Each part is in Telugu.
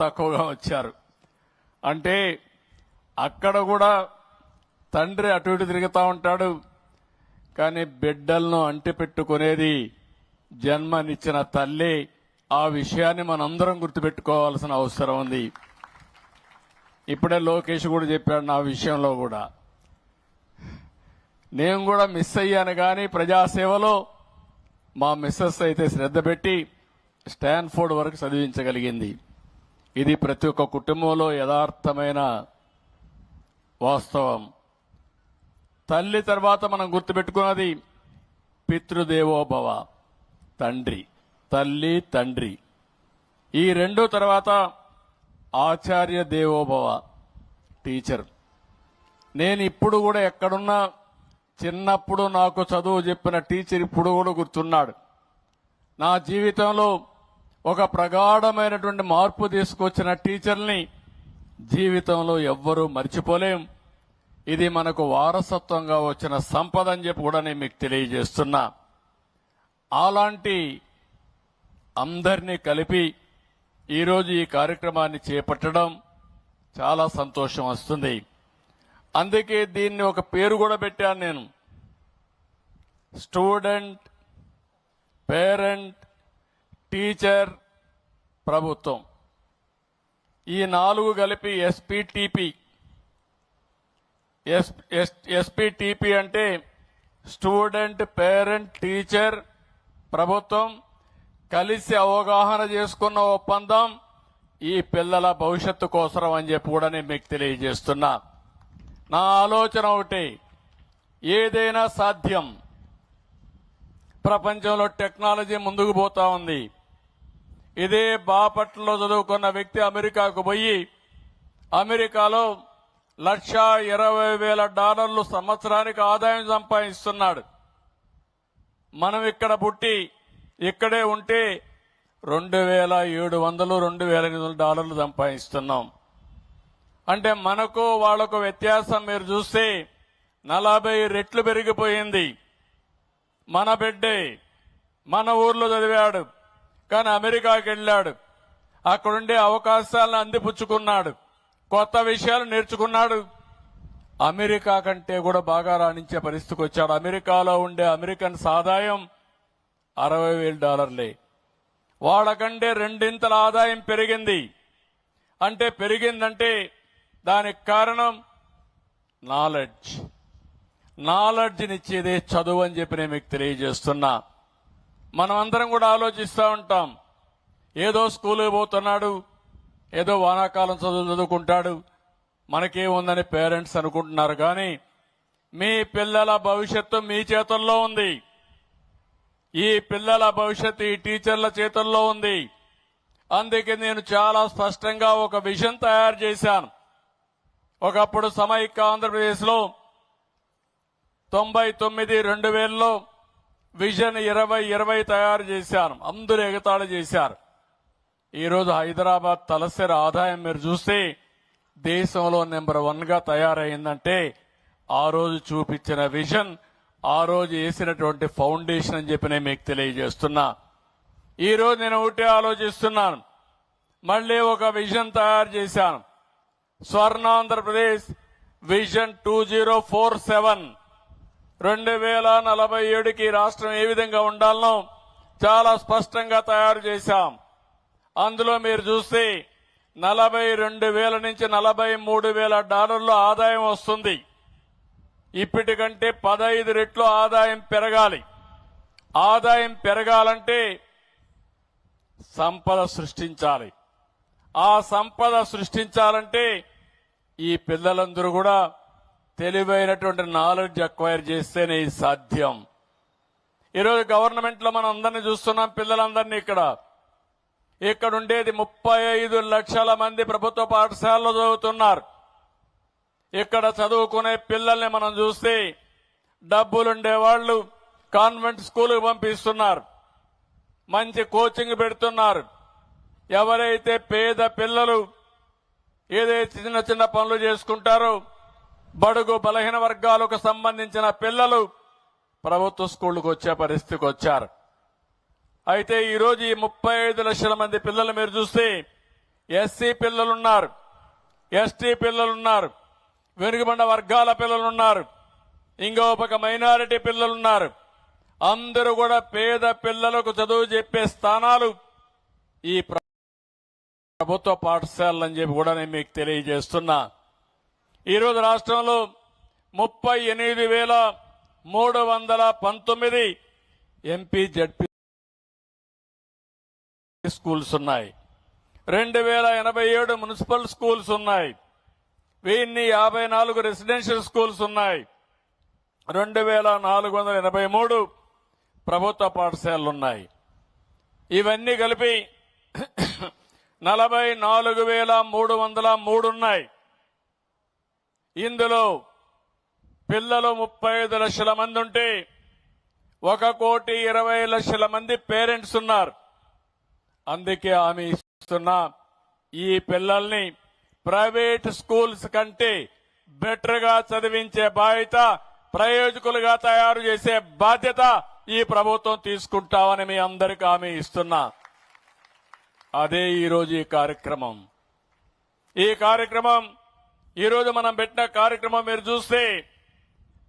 తక్కువగా వచ్చారు. అంటే అక్కడ కూడా తండ్రి అటు ఇటు తిరుగుతూ ఉంటాడు కానీ బిడ్డలను అంటిపెట్టుకునేది జన్మనిచ్చిన తల్లి. ఆ విషయాన్ని మనందరం గుర్తుపెట్టుకోవాల్సిన అవసరం ఉంది. ఇప్పుడే లోకేష్ కూడా చెప్పాడు నా విషయంలో కూడా. నేను కూడా మిస్ అయ్యాను కానీ ప్రజాసేవలో మా మిస్సెస్ అయితే శ్రద్ధ పెట్టి స్టాన్ఫోర్డ్ వరకు చదివించగలిగింది. ఇది ప్రతి ఒక్క కుటుంబంలో యథార్థమైన వాస్తవం. తల్లి తర్వాత మనం గుర్తుపెట్టుకున్నది పితృదేవోభవ తండ్రి. తల్లి తండ్రి. ఈ రెండు తర్వాత ఆచార్య దేవోభవ టీచర్. నేను ఇప్పుడు కూడా ఎక్కడున్నా చిన్నప్పుడు నాకు చదువు చెప్పిన టీచర్ ఇప్పుడు కూడా గుర్తున్నాడు. నా జీవితంలో ఒక ప్రగాఢమైనటువంటి మార్పు తీసుకొచ్చిన టీచర్ని జీవితంలో ఎవ్వరూ మర్చిపోలేం. ఇది మనకు వారసత్వంగా వచ్చిన సంపద అని చెప్పి కూడా నేను మీకు తెలియజేస్తున్నా. అలాంటి అందరినీ కలిపి ఈరోజు ఈ కార్యక్రమాన్ని చేపట్టడం చాలా సంతోషం వస్తుంది. అందుకే దీన్ని ఒక పేరు కూడా పెట్టాను నేను. స్టూడెంట్ పేరెంట్ టీచర్ ప్రభుత్వం. ఈ నాలుగు కలిపి ఎస్పీటీపీ ఎస్పీటీపీ అంటే స్టూడెంట్ పేరెంట్ టీచర్ ప్రభుత్వం కలిసి అవగాహన చేసుకున్న ఒప్పందం ఈ పిల్లల భవిష్యత్తు కోసరం అని చెప్పి కూడా నేను మీకు తెలియజేస్తున్నా. నా ఆలోచన ఒకటి ఏదైనా సాధ్యం. ప్రపంచంలో టెక్నాలజీ ముందుకు పోతా ఉంది. ఇదే బాపట్లలో చదువుకున్న వ్యక్తి అమెరికాకు పోయి అమెరికాలో లక్ష ఇరవై వేల డాలర్లు సంవత్సరానికి ఆదాయం సంపాదిస్తున్నాడు. మనం ఇక్కడ పుట్టి ఇక్కడే ఉంటే రెండు వేల ఏడు వందలు రెండు వేల ఎనిమిది వందల డాలర్లు సంపాదిస్తున్నాం. అంటే మనకు వాళ్ళకు వ్యత్యాసం మీరు చూస్తే నలభై రెట్లు పెరిగిపోయింది. మన బిడ్డే మన ఊర్లో చదివాడు. కానీ అమెరికాకి వెళ్ళాడు. అక్కడుండే అవకాశాలను అందిపుచ్చుకున్నాడు. కొత్త విషయాలు నేర్చుకున్నాడు. అమెరికా కంటే కూడా బాగా రాణించే పరిస్థితికి వచ్చాడు. అమెరికాలో ఉండే అమెరికన్ ఆదాయం అరవై వేల డాలర్లే. వాళ్ళకంటే రెండింతల ఆదాయం పెరిగింది. అంటే పెరిగిందంటే దానికి కారణం నాలెడ్జ్. నాలెడ్జ్నిచ్చేదే చదువు అని చెప్పి నేను మీకు తెలియజేస్తున్నా. మనం అందరం కూడా ఆలోచిస్తూ ఉంటాం. ఏదో స్కూల్కి పోతున్నాడు ఏదో వానాకాలం చదువు చదువుకుంటాడు మనకేముందని పేరెంట్స్ అనుకుంటున్నారు కానీ మీ పిల్లల భవిష్యత్తు మీ చేతుల్లో ఉంది. ఈ పిల్లల భవిష్యత్తు ఈ టీచర్ల చేతుల్లో ఉంది. అందుకే నేను చాలా స్పష్టంగా ఒక విషయం తయారు చేశాను. ఒకప్పుడు సమైక్య ఆంధ్రప్రదేశ్లో తొంభై తొమ్మిది రెండు వేలలో విజన్ ఇరవై ఇరవై తయారు చేశాను. అందరూ ఎగతాళి చేశారు. ఈరోజు హైదరాబాద్ తలసరి ఆదాయం మీరు చూస్తే దేశంలో నెంబర్ వన్గా తయారైందంటే ఆ రోజు చూపించిన విజన్ ఆ రోజు వేసినటువంటి ఫౌండేషన్ అని చెప్పి నేను మీకు తెలియజేస్తున్నా. ఈరోజు నేను ఒకటే ఆలోచిస్తున్నాను. మళ్ళీ ఒక విజన్ తయారు చేశాను. Swarna Andhra Pradesh vision two zero four seven రెండు వేల నలభై ఏడుకి రాష్ట్రం ఏ విధంగా ఉండాలనో చాలా స్పష్టంగా తయారు చేశాం. అందులో మీరు చూస్తే నలభై రెండు వేల నుంచి నలభై మూడు వేల డాలర్లు ఆదాయం వస్తుంది. ఇప్పటికంటే పదహైదు రెట్లు ఆదాయం పెరగాలి. ఆదాయం పెరగాలంటే సంపద సృష్టించాలి. ఆ సంపద సృష్టించాలంటే ఈ పిల్లలందరూ కూడా తెలివైనటువంటి నాలెడ్జ్ అక్వైర్ చేస్తేనే ఇది సాధ్యం. ఈరోజు గవర్నమెంట్లో మనం అందరినీ చూస్తున్నాం పిల్లలందరినీ ఇక్కడ. ఇక్కడ ఉండేది ముప్పై ఐదు లక్షల మంది ప్రభుత్వ పాఠశాలలో చదువుతున్నారు. ఇక్కడ చదువుకునే పిల్లల్ని మనం చూస్తే డబ్బులుండే వాళ్ళు కాన్వెంట్ స్కూల్కి పంపిస్తున్నారు. మంచి కోచింగ్ పెడుతున్నారు. ఎవరైతే పేద పిల్లలు ఏదైతే చిన్న చిన్న పనులు చేసుకుంటారో బడుగు బలహీన వర్గాలకు సంబంధించిన పిల్లలు ప్రభుత్వ స్కూళ్ళకు వచ్చే పరిస్థితికి వచ్చారు. అయితే ఈరోజు ఈ ముప్పై ఐదు లక్షల మంది పిల్లలు మీరు చూస్తే ఎస్సీ పిల్లలున్నారు ఎస్టీ పిల్లలున్నారు వెనుకబడిన వర్గాల పిల్లలున్నారు ఇంకో ఒక మైనారిటీ పిల్లలున్నారు. అందరూ కూడా పేద పిల్లలకు చదువు చెప్పే స్థానాలు ఈ ప్రభుత్వ పాఠశాలలు అని చెప్పి కూడా నేను మీకు తెలియజేస్తున్నా. ఈరోజు రాష్ట్రంలో ముప్పై ఎనిమిది వేల మూడు వందల పంతొమ్మిది ఎంపీ జడ్పీ స్కూల్స్ ఉన్నాయి. రెండు వేల ఎనభై ఏడు మున్సిపల్ స్కూల్స్ ఉన్నాయి. వెయ్యి యాభై నాలుగు రెసిడెన్షియల్ స్కూల్స్ ఉన్నాయి. రెండు వేల నాలుగు వందల ఎనభై మూడు ప్రభుత్వ పాఠశాలలు ఉన్నాయి ఇవన్నీ కలిపి నలభై నాలుగు వేల మూడు వందల మూడు ఉన్నాయి. ఇందులో పిల్లలు ముప్పై ఐదు లక్షల మంది ఉంటే ఒక కోటి ఇరవై లక్షల మంది పేరెంట్స్ ఉన్నారు. అందుకే హామీ ఇస్తున్నా ఈ పిల్లల్ని ప్రైవేట్ స్కూల్స్ కంటే బెటర్గా చదివించే బాధ్యత ప్రయోజకులుగా తయారు చేసే బాధ్యత ఈ ప్రభుత్వం తీసుకుంటామని మీ అందరికీ హామీ ఇస్తున్నా. అదే ఈరోజు ఈ కార్యక్రమం. ఈ కార్యక్రమం ఈరోజు మనం పెట్టిన కార్యక్రమం మీరు చూస్తే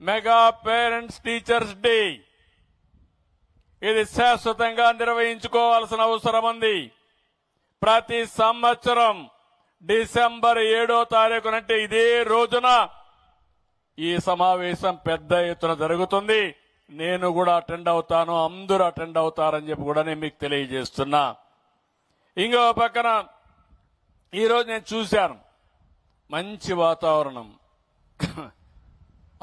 మెగా పేరెంట్స్ టీచర్స్ డే. ఇది శాశ్వతంగా నిర్వహించుకోవాల్సిన అవసరం ఉంది. ప్రతి సంవత్సరం డిసెంబర్ ఏడో తారీఖు అంటే ఇదే రోజున ఈ సమావేశం పెద్ద ఎత్తున జరుగుతుంది. నేను కూడా అటెండ్ అవుతాను అందరూ అటెండ్ అవుతారని చెప్పి కూడా నేను మీకు తెలియజేస్తున్నా. ఇంకో పక్కన ఈరోజు నేను చూశాను. మంచి వాతావరణం.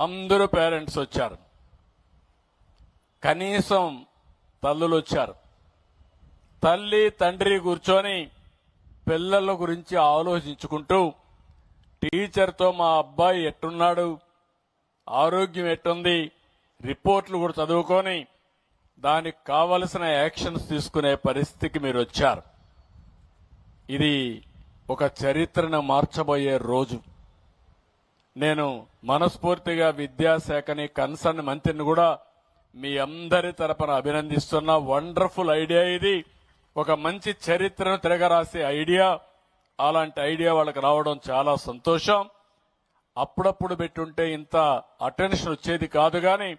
అందరూ పేరెంట్స్ వచ్చారు. కనీసం తల్లులు వచ్చారు. తల్లి తండ్రి కూర్చొని పిల్లల గురించి ఆలోచించుకుంటూ టీచర్తో మా అబ్బాయి ఎట్టున్నాడు? ఆరోగ్యం ఎట్టుంది? రిపోర్ట్లు కూడా చదువుకొని దానికి కావలసిన యాక్షన్స్ తీసుకునే పరిస్థితికి మీరు వచ్చారు. ఇది ఒక చరిత్రను మార్చబోయే రోజు. నేను మనస్ఫూర్తిగా విద్యాశాఖని కన్సర్న్ మంత్రిని కూడా మీ అందరి తరపున అభినందిస్తున్న వండర్ఫుల్ ఐడియా ఇది. ఒక మంచి చరిత్రను తిరగరాసే ఐడియా. అలాంటి ఐడియా వాళ్ళకి రావడం చాలా సంతోషం. అప్పుడప్పుడు పెట్టుంటే ఇంత అటెన్షన్ వచ్చేది కాదు కానీ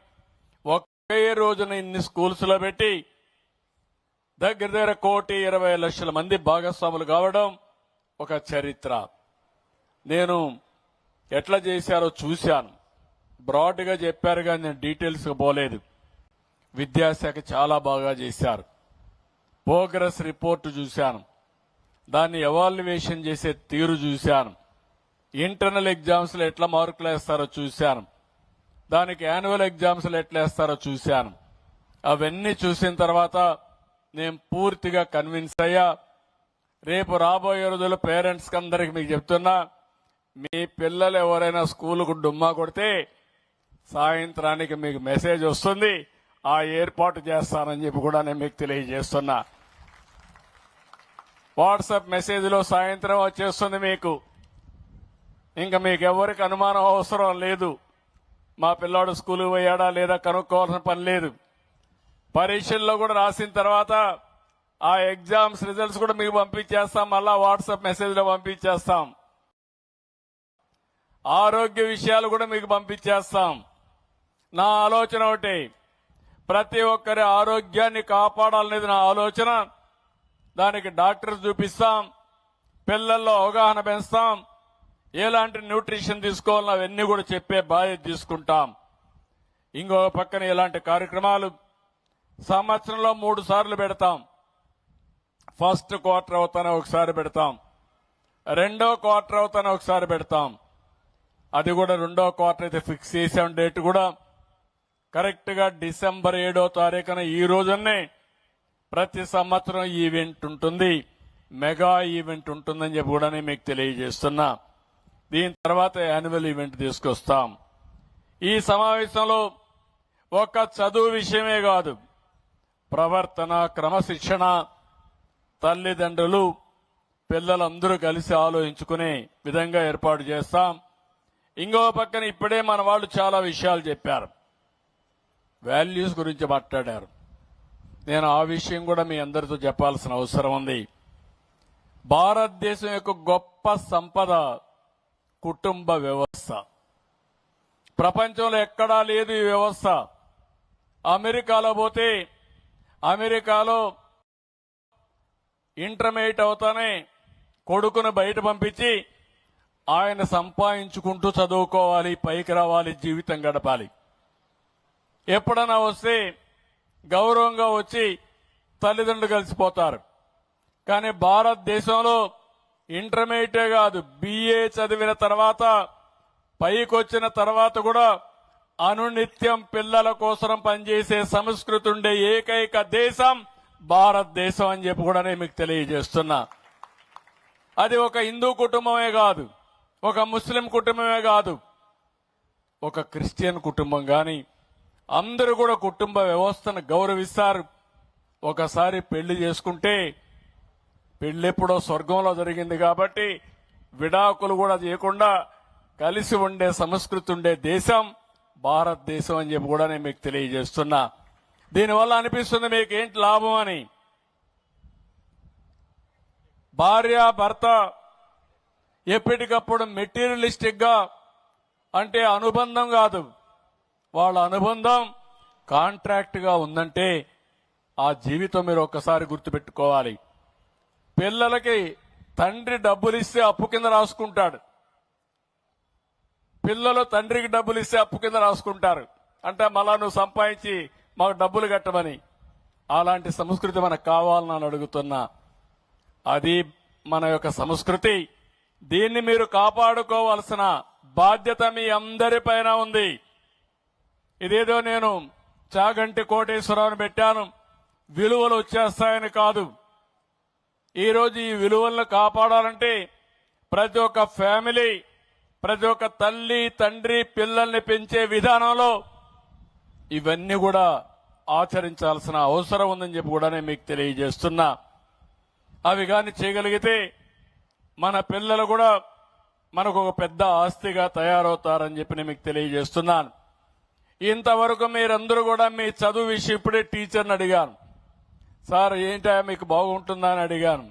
ఒకే రోజున ఇన్ని స్కూల్స్లో పెట్టి దగ్గర దగ్గర కోటి ఇరవై లక్షల మంది భాగస్వాములు కావడం ఒక చరిత్ర. నేను ఎట్లా చేశారో చూశాను. బ్రాడ్గా చెప్పారు కానీ నేను డీటెయిల్స్ పోలేదు. విద్యాశాఖ చాలా బాగా చేశారు. ప్రోగ్రెస్ రిపోర్ట్ చూశాను. దాన్ని ఎవాల్యుయేషన్ చేసే తీరు చూశాను. ఇంటర్నల్ ఎగ్జామ్స్లో ఎట్లా మార్కులు వేస్తారో చూశాను. దానికి యాన్యువల్ ఎగ్జామ్స్లో ఎట్లా వేస్తారో చూశాను. అవన్నీ చూసిన తర్వాత నేను పూర్తిగా కన్విన్స్ అయ్యా. రేపు రాబోయే రోజుల్లో పేరెంట్స్కి అందరికి మీకు చెప్తున్నా మీ పిల్లలు ఎవరైనా స్కూల్కు డుమ్మా కొడితే సాయంత్రానికి మీకు మెసేజ్ వస్తుంది ఆ ఏర్పాటు చేస్తానని చెప్పి కూడా నేను మీకు తెలియజేస్తున్నా. వాట్సాప్ మెసేజ్లో సాయంత్రం వచ్చేస్తుంది మీకు. ఇంకా మీకు ఎవరికి అనుమానం అవసరం లేదు. మా పిల్లాడు స్కూల్కి పోయాడా లేదా కనుక్కోవాల్సిన పని లేదు. పరీక్షల్లో కూడా రాసిన తర్వాత ఆ ఎగ్జామ్స్ రిజల్ట్స్ కూడా మీకు పంపించేస్తాం. మళ్ళా వాట్సాప్ మెసేజ్లో పంపించేస్తాం. ఆరోగ్య విషయాలు కూడా మీకు పంపించేస్తాం. నా ఆలోచన ఒకటి ప్రతి ఒక్కరి ఆరోగ్యాన్ని కాపాడాలనేది నా ఆలోచన. దానికి డాక్టర్స్ చూపిస్తాం. పిల్లల్లో అవగాహన పెంచుతాం. ఎలాంటి న్యూట్రిషన్ తీసుకోవాలో అవన్నీ కూడా చెప్పే బాధ్యత తీసుకుంటాం. ఇంకో పక్కన ఇలాంటి కార్యక్రమాలు సంవత్సరంలో మూడు సార్లు పెడతాం. ఫస్ట్ క్వార్టర్ అవుతానే ఒకసారి పెడతాం. రెండో క్వార్టర్ అవుతానే ఒకసారి పెడతాం. అది కూడా రెండో క్వార్టర్ అయితే ఫిక్స్ చేసాం డేట్ కూడా. కరెక్ట్గా డిసెంబర్ ఏడో తారీఖున ఈ రోజునే ప్రతి సంవత్సరం ఈవెంట్ ఉంటుంది. మెగా ఈవెంట్ ఉంటుందని చెప్పి కూడా నేను మీకు తెలియజేస్తున్నా. దీని తర్వాత యాన్యువల్ ఈవెంట్ తీసుకొస్తాం. ఈ సమావేశంలో ఒక్క చదువు విషయమే కాదు. ప్రవర్తన క్రమశిక్షణ తల్లిదండ్రులు పిల్లలందరూ కలిసి ఆలోచించుకునే విధంగా ఏర్పాటు చేస్తాం. ఇంకో పక్కన ఇప్పుడే మన వాళ్ళు చాలా విషయాలు చెప్పారు. వాల్యూస్ గురించి మాట్లాడారు. నేను ఆ విషయం కూడా మీ అందరితో చెప్పాల్సిన అవసరం ఉంది. భారతదేశం యొక్క గొప్ప సంపద కుటుంబ వ్యవస్థ. ప్రపంచంలో ఎక్కడా లేదు ఈ వ్యవస్థ. అమెరికాలో పోతే అమెరికాలో ఇంటర్మీడియట్ అవుతానే కొడుకును బయట పంపించి ఆయన సంపాదించుకుంటూ చదువుకోవాలి పైకి రావాలి జీవితం గడపాలి. ఎప్పుడన్నా వస్తే గౌరవంగా వచ్చి తల్లిదండ్రులు కలిసిపోతారు. కానీ భారతదేశంలో ఇంటర్మీడియటే కాదు బిఏ చదివిన తర్వాత పైకి వచ్చిన తర్వాత కూడా అనునిత్యం పిల్లల కోసం పనిచేసే సంస్కృతి ఉండే ఏకైక దేశం భారతదేశం అని చెప్పి కూడా నేను మీకు తెలియజేస్తున్నా. అది ఒక హిందూ కుటుంబమే కాదు ఒక ముస్లిం కుటుంబమే కాదు ఒక క్రిస్టియన్ కుటుంబం కానీ అందరూ కూడా కుటుంబ వ్యవస్థను గౌరవిస్తారు. ఒకసారి పెళ్ళి చేసుకుంటే పెళ్ళెప్పుడో స్వర్గంలో జరిగింది కాబట్టి విడాకులు కూడా చేయకుండా కలిసి ఉండే సంస్కృతి ఉండే దేశం భారతదేశం అని చెప్పి కూడా నేను మీకు తెలియజేస్తున్నా. దీనివల్ల అనిపిస్తుంది మీకు ఏంటి లాభం అని. భార్య భర్త ఎప్పటికప్పుడు మెటీరియలిస్టిక్గా అంటే అనుబంధం కాదు. వాళ్ళ అనుబంధం కాంట్రాక్ట్గా ఉందంటే ఆ జీవితం మీరు ఒక్కసారి గుర్తుపెట్టుకోవాలి. పిల్లలకి తండ్రి డబ్బులు ఇస్తే అప్పు కింద రాసుకుంటాడు. పిల్లలు తండ్రికి డబ్బులు ఇస్తే అప్పు కింద రాసుకుంటారు. అంటే మళ్ళా నువ్వు సంపాదించి మాకు డబ్బులు కట్టమని అలాంటి సంస్కృతి మనకు కావాలని అడుగుతున్నా అది మన యొక్క సంస్కృతి. దీన్ని మీరు కాపాడుకోవాల్సిన బాధ్యత మీ అందరిపైన ఉంది. ఇదేదో నేను చాగంటి కోటేశ్వరరావుని పెట్టాను. విలువలు వచ్చేస్తాయని కాదు. ఈరోజు ఈ విలువలను కాపాడాలంటే ప్రతి ఒక్క ఫ్యామిలీ ప్రతి ఒక్క తల్లి తండ్రి పిల్లల్ని పెంచే విధానంలో ఇవన్నీ కూడా ఆచరించాల్సిన అవసరం ఉందని చెప్పి కూడా నేను మీకు తెలియజేస్తున్నా. అవి కానీ చేయగలిగితే మన పిల్లలు కూడా మనకు ఒక పెద్ద ఆస్తిగా తయారవుతారని చెప్పి నేను మీకు తెలియజేస్తున్నాను. ఇంతవరకు మీరందరూ కూడా మీ చదువు విషయం ఇప్పుడే టీచర్ని అడిగాను. సార్ ఏంటా మీకు బాగుంటుందా? అని అడిగాను.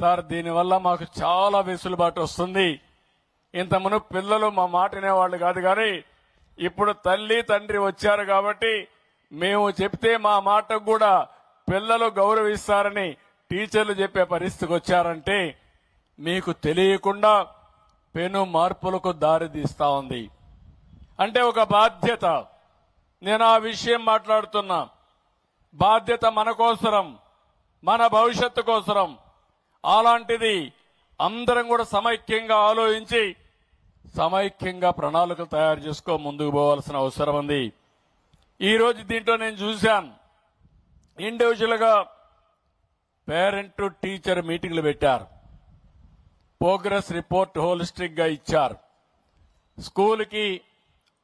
సార్ దీనివల్ల మాకు చాలా వెసులుబాటు వస్తుంది. ఇంత మునుపు పిల్లలు మా మాట వినేవాళ్ళు కాదు కానీ ఇప్పుడు తల్లి తండ్రి వచ్చారు కాబట్టి మేము చెప్తే మా మాటకు కూడా పిల్లలు గౌరవిస్తారని టీచర్లు చెప్పే పరిస్థితికి వచ్చారంటే మీకు తెలియకుండా పెను మార్పులకు దారితీస్తా ఉంది. అంటే ఒక బాధ్యత. నేను ఆ విషయం మాట్లాడుతున్నా. బాధ్యత మన కోసరం మన భవిష్యత్తు కోసరం. అలాంటిది అందరం కూడా సమైక్యంగా ఆలోచించి సమైక్యంగా ప్రణాళికలు తయారు చేసుకో ముందుకు పోవాల్సిన అవసరం ఉంది. ఈరోజు దీంట్లో నేను చూశాను ఇండివిజువల్గా పేరెంట్ టీచర్ మీటింగ్లు పెట్టారు. ప్రోగ్రెస్ రిపోర్ట్ హోలిస్టిక్గా ఇచ్చారు. స్కూల్కి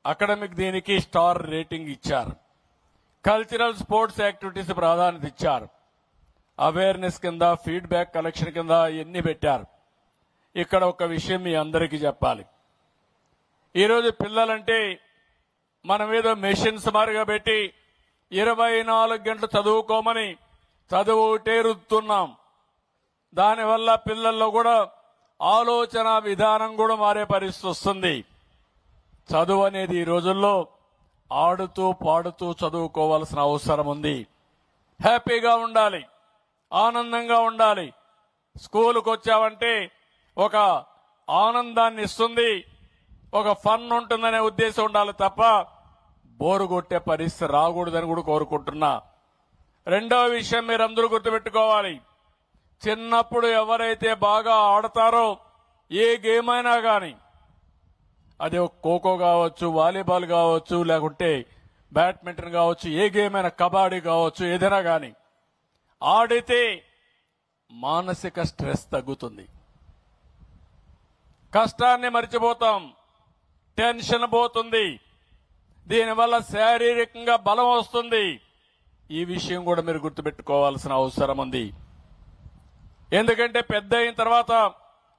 అకాడమిక్ దీనికి స్టార్ రేటింగ్ ఇచ్చారు. కల్చరల్ స్పోర్ట్స్ యాక్టివిటీస్ ప్రాధాన్యత ఇచ్చారు. అవేర్నెస్ కింద ఫీడ్బ్యాక్ కలెక్షన్ కింద ఇవన్నీ పెట్టారు. ఇక్కడ ఒక విషయం మీ అందరికీ చెప్పాలి. ఈరోజు పిల్లలంటే మన మీద మెషిన్స్ మారిగా పెట్టి ఇరవై నాలుగు గంటలు చదువుకోమని చదువుటేరుతున్నాం రుద్దుతున్నాం దానివల్ల పిల్లల్లో కూడా ఆలోచన విధానం కూడా మారే పరిస్థితి వస్తుంది. చదువు అనేది ఈ రోజుల్లో ఆడుతూ పాడుతూ చదువుకోవాల్సిన అవసరం ఉంది. హ్యాపీగా ఉండాలి. ఆనందంగా ఉండాలి. స్కూల్కి వచ్చావంటే ఒక ఆనందాన్ని ఇస్తుంది. ఒక ఫన్ ఉంటుందనే ఉద్దేశం ఉండాలి తప్ప బోరు కొట్టే పరిస్థితి రాకూడదని కూడా కోరుకుంటున్నా. రెండవ విషయం మీరందరూ గుర్తుపెట్టుకోవాలి. చిన్నప్పుడు ఎవరైతే బాగా ఆడతారో ఏ గేమ్ అయినా కానీ అది ఖోఖో కావచ్చు వాలీబాల్ కావచ్చు లేకుంటే బ్యాడ్మింటన్ కావచ్చు ఏ గేమ్ అయినా కబడ్డీ కావచ్చు ఏదైనా కానీ ఆడితే మానసిక స్ట్రెస్ తగ్గుతుంది. కష్టాన్ని మర్చిపోతాం. టెన్షన్ పోతుంది. దీనివల్ల శారీరకంగా బలం వస్తుంది. ఈ విషయం కూడా మీరు గుర్తుపెట్టుకోవాల్సిన అవసరం ఉంది. ఎందుకంటే పెద్ద అయిన తర్వాత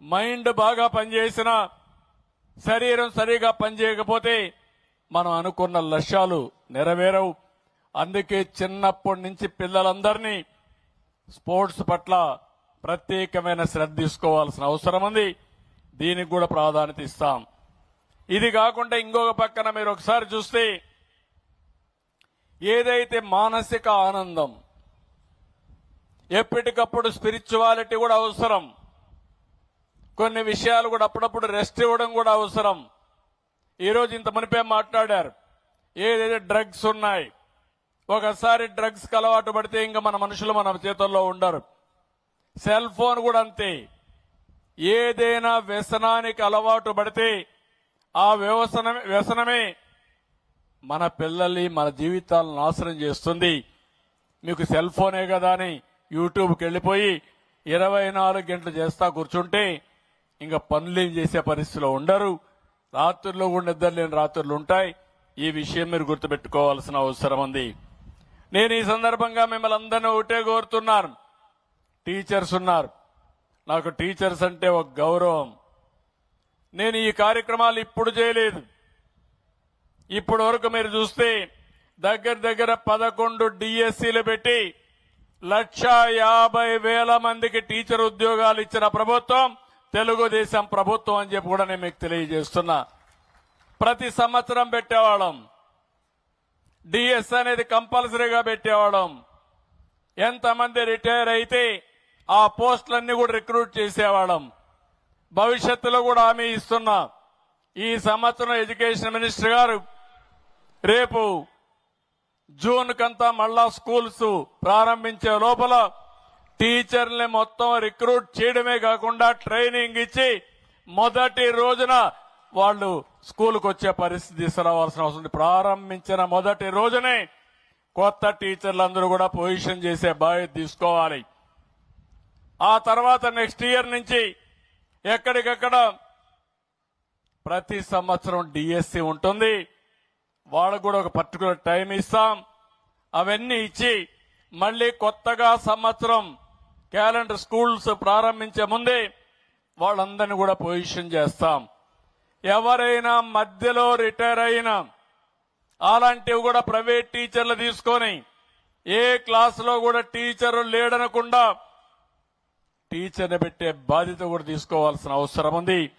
మైండ్ బాగా పనిచేసిన శరీరం సరిగా పనిచేయకపోతే మనం అనుకున్న లక్ష్యాలు నెరవేరవు. అందుకే చిన్నప్పటి నుంచి పిల్లలందరినీ స్పోర్ట్స్ పట్ల ప్రత్యేకమైన శ్రద్ధ తీసుకోవాల్సిన అవసరం ఉంది. దీనికి కూడా ప్రాధాన్యత ఇస్తాం. ఇది కాకుండా ఇంకొక పక్కన మీరు ఒకసారి చూస్తే ఏదైతే మానసిక ఆనందం ఎప్పటికప్పుడు స్పిరిచువాలిటీ కూడా అవసరం. కొన్ని విషయాలు కూడా అప్పుడప్పుడు రెస్ట్ ఇవ్వడం కూడా అవసరం. ఈరోజు ఇంత మునిపే మాట్లాడారు. ఏదైతే డ్రగ్స్ ఉన్నాయి ఒకసారి డ్రగ్స్కి అలవాటు పడితే ఇంకా మన మనుషులు మన చేతుల్లో ఉండరు. సెల్ ఫోన్ కూడా అంతే. ఏదైనా వ్యసనానికి అలవాటు పడితే ఆ వ్యవసనమే వ్యసనమే మన పిల్లల్ని మన జీవితాలను నాశనం చేస్తుంది. మీకు సెల్ ఫోనే కదా అని యూట్యూబ్కి వెళ్ళిపోయి ఇరవై నాలుగు గంటలు చేస్తా కూర్చుంటే ఇంకా పనులు ఏం చేసే పరిస్థితిలో ఉండరు. రాత్రుల్లో కూడా నిద్ర లేని రాత్రులు ఉంటాయి. ఈ విషయం మీరు గుర్తుపెట్టుకోవాల్సిన అవసరం ఉంది. నేను ఈ సందర్భంగా మిమ్మల్ని అందరినీ ఒకటే కోరుతున్నాను. టీచర్స్ ఉన్నారు. నాకు టీచర్స్ అంటే ఒక గౌరవం. నేను ఈ కార్యక్రమాలు ఇప్పుడు చేయలేదు. ఇప్పటి వరకు మీరు చూస్తే దగ్గర దగ్గర పదకొండు డిఎస్సీలు పెట్టి లక్ష యాభై వేల మందికి టీచర్ ఉద్యోగాలు ఇచ్చిన ప్రభుత్వం తెలుగుదేశం ప్రభుత్వం అని చెప్పి కూడా నేను మీకు తెలియజేస్తున్నా. ప్రతి సంవత్సరం పెట్టేవాళ్ళం. డిఎస్ అనేది కంపల్సరీగా పెట్టేవాళ్ళం. ఎంతమంది రిటైర్ అయితే ఆ పోస్టులన్నీ కూడా రిక్రూట్ చేసేవాళ్ళం. భవిష్యత్తులో కూడా హామీ ఇస్తున్నా ఈ సంవత్సరం ఎడ్యుకేషన్ మినిస్టర్ గారు రేపు జూన్ కంతా మళ్ళా స్కూల్స్ ప్రారంభించే లోపల టీచర్ని మొత్తం రిక్రూట్ చేయడమే కాకుండా ట్రైనింగ్ ఇచ్చి మొదటి రోజున వాళ్ళు స్కూల్కి వచ్చే పరిస్థితి తీసుకురావాల్సిన అవసరం ఉంది. ప్రారంభించిన మొదటి రోజునే కొత్త టీచర్లందరూ కూడా పొజిషన్ చేసే బాధ్యత తీసుకోవాలి. ఆ తర్వాత నెక్స్ట్ ఇయర్ నుంచి ఎక్కడికక్కడ ప్రతి సంవత్సరం డిఎస్సి ఉంటుంది. వాళ్ళకు కూడా ఒక పర్టికులర్ టైం ఇస్తాం. అవన్నీ ఇచ్చి మళ్ళీ కొత్తగా సంవత్సరం క్యాలెండర్ స్కూల్స్ ప్రారంభించే ముందే వాళ్ళందరినీ కూడా పొజిషన్ చేస్తాం. ఎవరైనా మధ్యలో రిటైర్ అయినా అలాంటివి కూడా ప్రైవేట్ టీచర్లు తీసుకొని ఏ క్లాసులో కూడా టీచర్ లేడనకుండా టీచర్ని పెట్టే బాధ్యత కూడా తీసుకోవాల్సిన అవసరం ఉంది.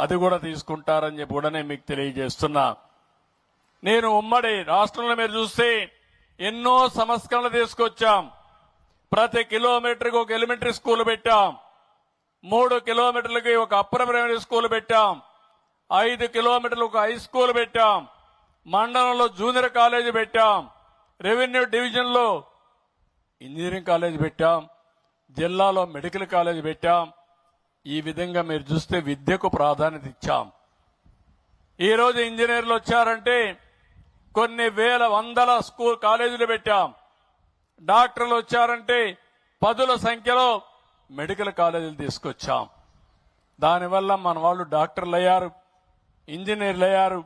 అది కూడా తీసుకుంటారని చెప్పి కూడా నేను మీకు తెలియజేస్తున్నా. నేను ఉమ్మడి రాష్ట్రంలో మీరు చూస్తే ఎన్నో సంస్కరణలు తీసుకొచ్చాం. ప్రతి కిలోమీటర్కి ఒక ఎలిమెంటరీ స్కూల్ పెట్టాం. మూడు కిలోమీటర్లకి ఒక అప్పర్ ప్రైమరీ స్కూల్ పెట్టాం. ఐదు కిలోమీటర్లు ఒక హై స్కూల్ పెట్టాం. మండలంలో జూనియర్ కాలేజీ పెట్టాం. రెవెన్యూ డివిజన్లో ఇంజనీరింగ్ కాలేజ్ పెట్టాం. జిల్లాలో మెడికల్ కాలేజ్ పెట్టాం. ఈ విధంగా మీరు చూస్తే విద్యకు ప్రాధాన్యత ఇచ్చాం. ఈరోజు ఇంజనీర్లు వచ్చారంటే కొన్ని వేల వందల స్కూల్ కాలేజీలు పెట్టాం. డాక్టర్లు వచ్చారంటే పదుల సంఖ్యలో మెడికల్ కాలేజీలు తీసుకొచ్చాం. దానివల్ల మన వాళ్ళు డాక్టర్లు అయ్యారు ఇంజనీర్లు అయ్యారు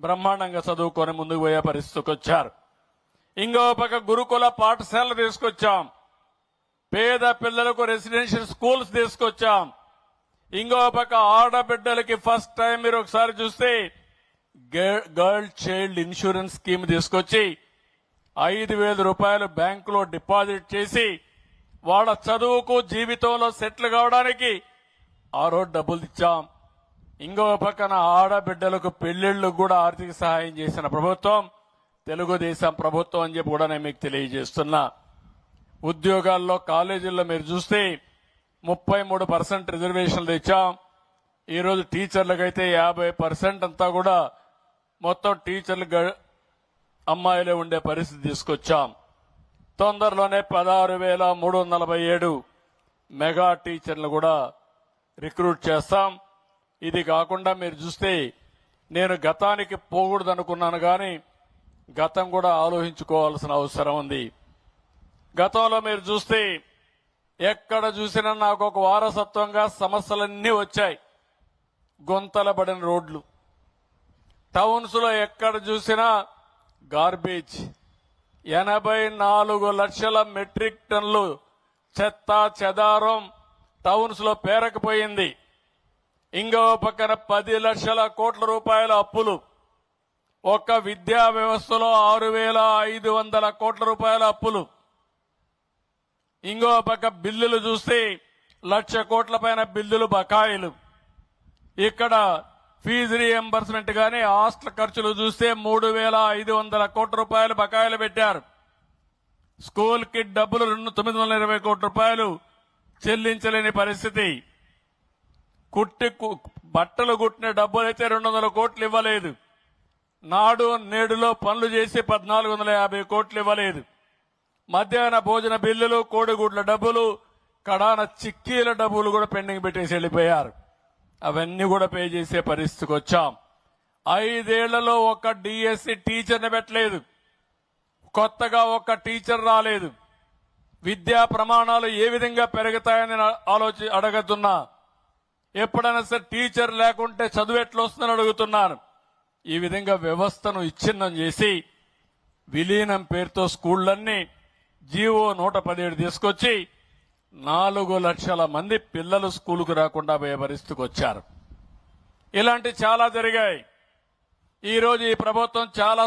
బ్రహ్మాండంగా చదువుకొని ముందుకు పోయే పరిస్థితికి వచ్చారు. ఇంకో పక్క గురుకుల పాఠశాలలు తీసుకొచ్చాం. పేద పిల్లలకు రెసిడెన్షియల్ స్కూల్స్ తీసుకొచ్చాం. ఇంకో పక్క ఆడబిడ్డలకి ఫస్ట్ టైం మీరు ఒకసారి చూస్తే గర్ల్ చైల్డ్ ఇన్సూరెన్స్ స్కీమ్ తీసుకొచ్చి ఐదు వేల రూపాయలు బ్యాంకులో డిపాజిట్ చేసి వాళ్ళ చదువుకు జీవితంలో సెటిల్ కావడానికి ఆ రోజు డబ్బులు ఇచ్చాం. ఇంకో పక్కన ఆడబిడ్డలకు పెళ్ళిళ్ళకు కూడా ఆర్థిక సహాయం చేసిన ప్రభుత్వం తెలుగుదేశం ప్రభుత్వం అని చెప్పి కూడా నేను మీకు తెలియజేస్తున్నా. ఉద్యోగాల్లో కాలేజీల్లో మీరు చూస్తే ముప్పై మూడు పర్సెంట్ రిజర్వేషన్లు తెచ్చాం ఈరోజు టీచర్లకైతే యాభై పర్సెంట్ అంతా కూడా మొత్తం టీచర్లు గ- అమ్మాయిలే ఉండే పరిస్థితి తీసుకొచ్చాం. తొందరలోనే పదహారు వేల మూడు వందల నలభై ఏడు మెగా టీచర్లు కూడా రిక్రూట్ చేస్తాం. ఇది కాకుండా మీరు చూస్తే నేను గతానికి పోకూడదనుకున్నాను కానీ గతం కూడా ఆలోచించుకోవాల్సిన అవసరం ఉంది. గతంలో మీరు చూస్తే ఎక్కడ చూసినా నాకు ఒక వారసత్వంగా సమస్యలన్నీ వచ్చాయి. గుంతలబడిన రోడ్లు. టౌన్స్లో ఎక్కడ చూసినా గార్బేజ్ ఎనభై నాలుగు లక్షల మెట్రిక్ టన్లు చెత్త చెదారం టౌన్స్లో పేరకపోయింది. ఇంకో పక్కన పది లక్షల కోట్ల రూపాయల అప్పులు. ఒక్క విద్యా వ్యవస్థలో ఆరు వేల ఐదు వందల కోట్ల రూపాయల అప్పులు. ఇంకో పక్క బిల్లులు చూస్తే లక్ష కోట్ల పైన బిల్లులు బకాయిలు. ఇక్కడ ఫీజు రీఎంబర్స్మెంట్ కానీ హాస్టల్ ఖర్చులు చూస్తే మూడు వేల ఐదు వందల కోట్ల రూపాయలు బకాయిలు పెట్టారు. స్కూల్కి డబ్బులు రెండు తొమ్మిది వందల ఇరవై కోట్ల రూపాయలు చెల్లించలేని పరిస్థితి. కుట్టి కు- బట్టలు కుట్టిన డబ్బులు అయితే రెండు వందల కోట్లు ఇవ్వలేదు. నాడు నేడులో పనులు చేసి పద్నాలుగు వందల యాభై కోట్లు ఇవ్వలేదు. మధ్యాహ్న భోజన బిల్లులు కోడిగుడ్ల డబ్బులు కడాన చిక్కీల డబ్బులు కూడా పెండింగ్ పెట్టేసి వెళ్ళిపోయారు. అవన్నీ కూడా పే చేసే పరిస్థితికి వచ్చాం. ఐదేళ్ళలో ఒక డిఎస్సి టీచర్ని పెట్టలేదు. కొత్తగా ఒక టీచర్ రాలేదు. విద్యా ప్రమాణాలు ఏ విధంగా పెరుగుతాయని ఆలోచి అడగతున్నా ఎప్పుడైనా సరే టీచర్ లేకుంటే చదువు ఎట్లా వస్తుందని అడుగుతున్నాను ఈ విధంగా వ్యవస్థను విచ్ఛిన్నం చేసి విలీనం పేరుతో స్కూళ్ళన్నీ జీవో నూట పదిహేడు తీసుకొచ్చి నాలుగు లక్షల మంది పిల్లలు స్కూలుకు రాకుండా పోయే పరిస్థితికి వచ్చారు. ఇలాంటి చాలా జరిగాయి. ఈ రోజు ఈ ప్రభుత్వం చాలా